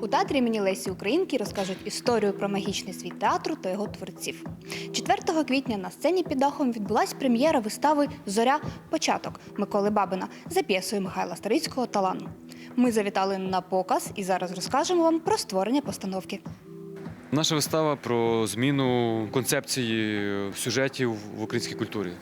У театрі імені Лесі Українки розкажуть історію про магічний світ театру та його творців. 4 квітня на сцені під дахом відбулась прем'єра вистави Зоря початок Миколи Бабина за п'єсою Михайла Старицького Талану. Ми завітали на показ і зараз розкажемо вам про створення постановки. Наша вистава про зміну концепції сюжетів в українській культурі.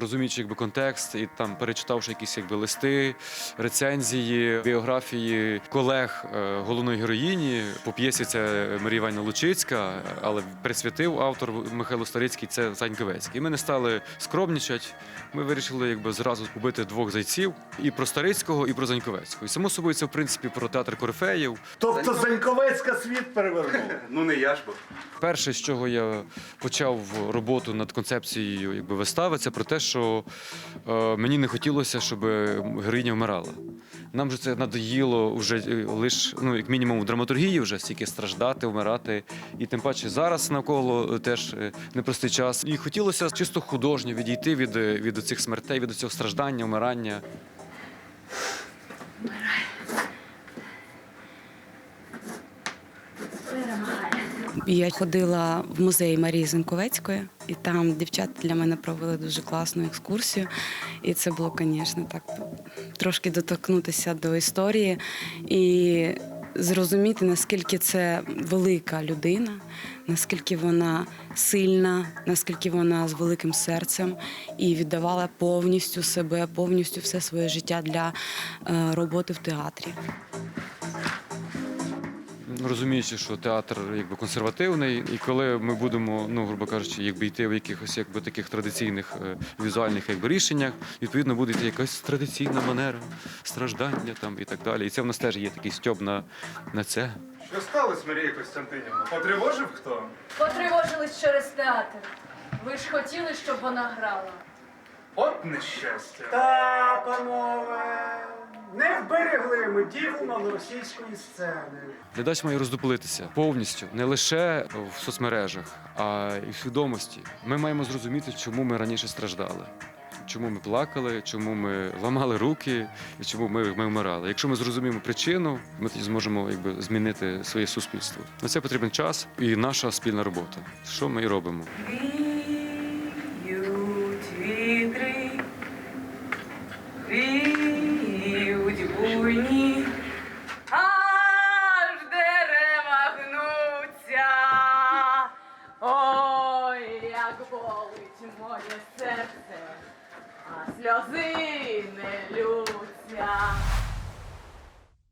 Розуміючи якби, контекст і там перечитавши якісь якби, листи, рецензії, біографії колег е, головної героїні. По п'єсі це Марія Іванівна Лучицька, але присвятив автор Михайло Старицький це Заньковецький. І ми не стали скромнічати. Ми вирішили якби, зразу побити двох зайців і про Старицького, і про Заньковецького. І само собою це в принципі про театр Корифеїв. Тобто Заньковецька світ перевернула. Ну не я ж бо. Перше, з чого я почав роботу над концепцією якби, вистави, це про те, що е, мені не хотілося, щоб героїня вмирала. Нам же це надоїло вже лише, ну, як мінімум, в драматургії вже стільки страждати, вмирати. І тим паче зараз навколо е, теж е, непростий час. І хотілося чисто художньо відійти від, е, від цих смертей, від цього страждання, вмирання. Я ходила в музей Марії Зенковецької, і там дівчата для мене провели дуже класну екскурсію. І це було, звісно, так трошки доторкнутися до історії і зрозуміти, наскільки це велика людина, наскільки вона сильна, наскільки вона з великим серцем і віддавала повністю себе, повністю все своє життя для е, роботи в театрі. Розуміючи, що театр якби консервативний, і коли ми будемо, ну грубо кажучи, якби йти в якихось якби таких традиційних е, візуальних якби рішеннях, відповідно буде йти якась традиційна манера страждання там і так далі. І це в нас теж є такий стьоб на, на це. Що сталося, Марія Костянтинівна? Потривожив хто? Потривожились через театр. Ви ж хотіли, щоб вона грала. От нещастя. Та, панове, не вберегли ми діву малоросійської сцени. Глядач має роздуплитися повністю, не лише в соцмережах, а й в свідомості. Ми маємо зрозуміти, чому ми раніше страждали. Чому ми плакали, чому ми ламали руки і чому ми, ми вмирали. Якщо ми зрозуміємо причину, ми тоді зможемо якби, змінити своє суспільство. На це потрібен час і наша спільна робота. Що ми і робимо. болить моє серце, а сльози не лються.